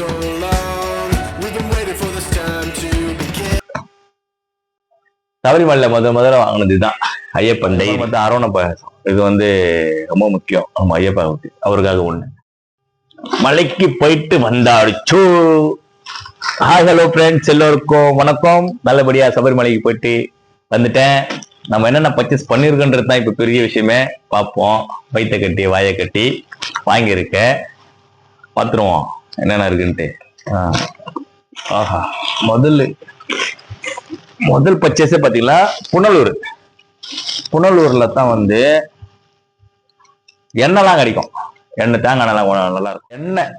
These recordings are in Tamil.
so long. We've been waiting for this time to begin. சபரிமலையில முத முதல்ல வாங்கினது தான் ஐயப்பன் டை வந்து அரோண இது வந்து ரொம்ப முக்கியம். நம்ம ஐயப்பாவுக்கு அவருக்காக ஒண்ணு மலைக்கு போயிட்டு வந்தாடுச்சு ஹாய் ஹலோ ஃப்ரெண்ட்ஸ் எல்லோருக்கும் வணக்கம். நல்லபடியா சபரிமலைக்கு போயிட்டு வந்துட்டேன். நம்ம என்னென்ன பர்ச்சேஸ் பண்ணியிருக்கோன்றது தான் இப்போ பெரிய விஷயமே. பார்ப்போம். வயிற்ற கட்டி வாயை கட்டி வாங்கியிருக்கேன். பார்த்துருவோம். என்னென்ன இருக்குன்ட்டு? ஆஹா முதல்ல முதல் பர்ச்சேஸே பார்த்தீங்கன்னா புனலூர். புனலூர்ல தான் வந்து எண்ணெய்லாம் கிடைக்கும். எண்ணெய் தேங்காய் நல்லா நல்லா இருக்கும். எண்ணெய்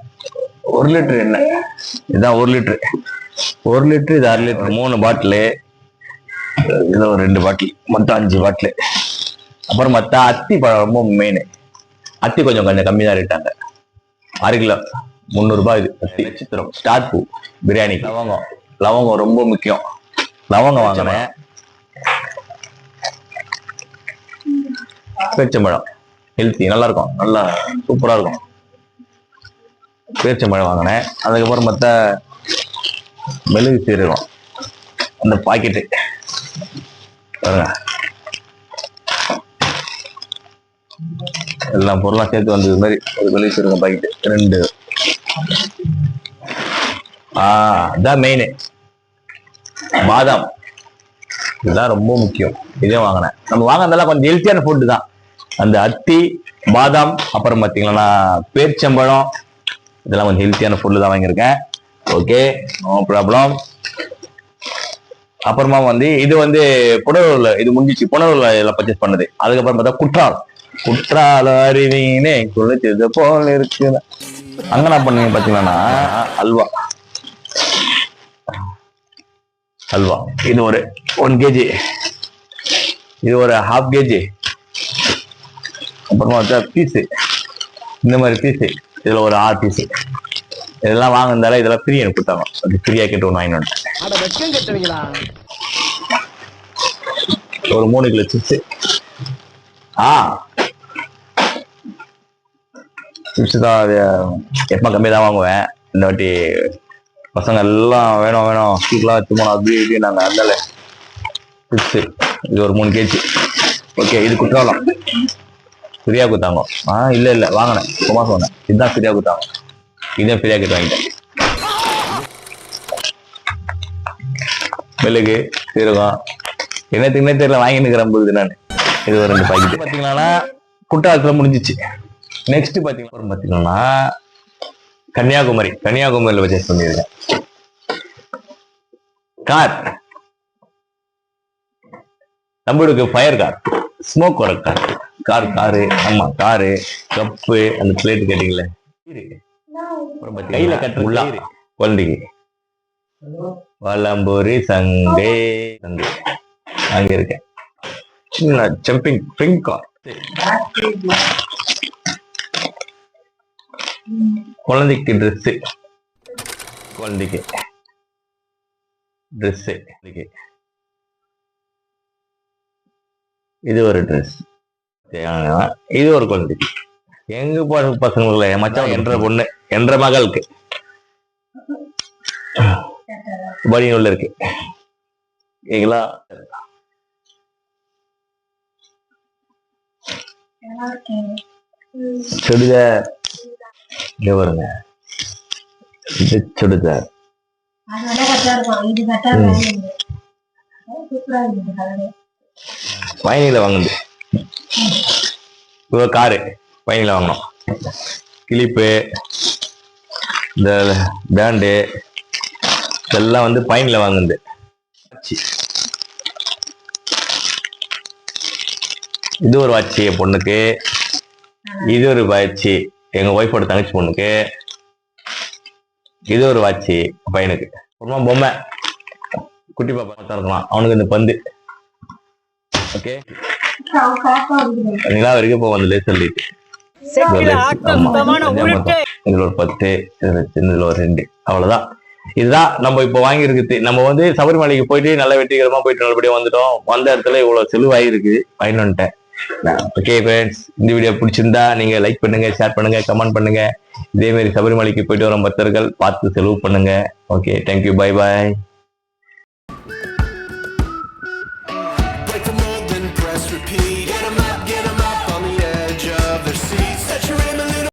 ஒரு லிட்டர் எண்ணெய். இதுதான் ஒரு லிட்டரு. ஒரு லிட்டரு இது அரை லிட்டர். மூணு பாட்டிலு. இது ஒரு ரெண்டு பாட்டில். மொத்தம் அஞ்சு பாட்டிலு. அப்புறம் மற்ற அத்தி பழம் ரொம்ப மெயின் அத்தி கொஞ்சம் கொஞ்சம் கம்மி தான் ரேட்டாங்க அரை கிலோ. முந்நூறுபா இது. நட்சத்திரம். ஸ்டார் பூ பிரியாணி. லவங்கம். லவங்கம் ரொம்ப முக்கியம். லவங்கம் வாங்கினேன் பேரிச்சம்பழம். ஹெல்த்தி நல்லா இருக்கும் நல்லா சூப்பரா இருக்கும். பேரிச்சம்பழம் வாங்கினேன். அதுக்கப்புறம் மற்ற மெழுகு சீரகம். அந்த பாக்கெட்டு பாருங்க. எல்லா பொருளும் சேர்த்து வந்தது மாதிரி ஒரு மெழுகு சீரகம் பாக்கெட்டு ரெண்டு அதான் மெயின் பாதாம். இதுதான் ரொம்ப முக்கியம். இதே வாங்கினேன். நம்ம வாங்கினதெல்லாம் கொஞ்சம் ஹெல்த்தியான ஃபுட்டு தான். அந்த அத்தி பாதாம் அப்புறம் பார்த்தீங்கன்னா பேர்ச்சம்பழம். இதெல்லாம் கொஞ்சம் ஹெல்த்தியான ஃபுட்டு தான் வாங்கியிருக்கேன். ஓகே நோ ப்ராப்ளம் அப்புறமா வந்து இது வந்து புனரூர்ல இது முடிஞ்சிச்சு புனரூர்ல எல்லாம் பர்ச்சேஸ் பண்ணது. அதுக்கப்புறம் பார்த்தா குற்றாலம். குற்றால அருவினே குளிச்சது போல இருக்கு அங்க என்ன பண்ணுவீங்க பாத்தீங்கன்னா அல்வா. அல்வா. இது ஒரு ஒன் கேஜி இது ஒரு ஹாஃப் கேஜி அப்புறமா பீஸு இந்த மாதிரி பீஸு இதுல ஒரு ஆறு பீஸு இதெல்லாம் வாங்கினால இதெல்லாம் ஃப்ரீ எனக்கு கொடுத்தாங்க. அது ஃப்ரீயா கேட்டு ஒன்று கட்டுவீங்களா? ஒரு மூணு கிலோ சிப்ஸ் ஆ. சிப்ஸ் தான் அது எப்போ கம்மி தான் வாங்குவேன். இந்த வாட்டி பசங்க எல்லாம் வேணும் வேணும் ஸ்வீட்லாம் வச்சு அப்படி இப்படி நாங்கள் அதனால சிப்ஸ் இது ஒரு மூணு கேஜி. ஓகே இது குற்றாலம். ஃப்ரீயாக கொடுத்தாங்க. ஆ இல்லை இல்லை வாங்கினேன். சும்மா சொன்னேன். இதுதான் ஃப்ரீயாக கொடுத்தாங்க. இதே ஃப்ரீயாக கேட்டு வாங்கிட்டேன். மிளகு சீரகம். என்னத்துக்குன்னே தெரியல வாங்கிட்டு இருக்கிறேன் நான். இது ஒரு ரெண்டு பாக்கெட் பார்த்தீங்கன்னா குற்றாலத்தில் முடிஞ்சிச்சு. நெக்ஸ்ட் பார்த்தீங்கன்னா அப்புறம் பார்த்தீங்கன்னா கன்னியாகுமரி கன்னியாகுமரியில் பர்ச்சேஸ் பண்ணியிருக்கேன். கார் நம்மளுக்கு ஃபயர் கார் ஸ்மோக் வர கார் கார் காரு ஆமா காரு கப்பு அந்த பிளேட் கேட்டீங்களே கையில கட்டுற உள்ளா குழந்தைக்கு வலம்பூரி சங்கை. சங்கை. அங்க இருக்கேன். சின்ன ஜம்பிங் ஸ்ப்ரிங் கார் குழந்தைக்கு ட்ரெஸ் குழந்தைக்கு. ட்ரெஸ் இது ஒரு ட்ரெஸ் இது ஒரு குழந்தைக்கு எங்க என் மச்சான் என்ற பொண்ணு என்ற மகளுக்கு உள்ள இருக்கு. சுடிதார். இங்க பாருங்க. சுடிதார் பயணியில வாங்குது காரு. பயணியில வாங்கினோம் கிளிப்பு இந்த பேண்டு இதெல்லாம் வந்து பயணியில வாங்குது. இது ஒரு வாட்சி பொண்ணுக்கு. இது ஒரு வாட்சி. எங்க ஒய்ஃபோட தங்கச்சி பொண்ணுக்கு இது ஒரு வாட்சி பையனுக்கு. அப்புறமா பொம்மை. குட்டி பாப்பா தான் இருக்கலாம் அவனுக்கு இந்த பந்து. ஓகே நிலா வரைக்கும் இப்போ வந்து சொல்லிட்டு. இதுல ஒரு பத்து. இதுல ஒரு ரெண்டு. அவ்வளவுதான். இதுதான் நம்ம இப்போ வாங்கியிருக்குது நம்ம வந்து சபரிமலைக்கு போயிட்டு நல்ல வெற்றிகரமா போயிட்டு நல்லபடியா வந்துட்டோம். வந்த இடத்துல இவ்வளவு செலவாயிருக்கு. வந்துட்டேன். ஓகே ஃப்ரெண்ட்ஸ் இந்த வீடியோ பிடிச்சிருந்தா நீங்க லைக் பண்ணுங்க ஷேர் பண்ணுங்க கமெண்ட் பண்ணுங்க. இதே மாதிரி சபரிமலைக்கு போயிட்டு வர பக்தர்கள் பார்த்து செலவு பண்ணுங்க. Okay thank you bye bye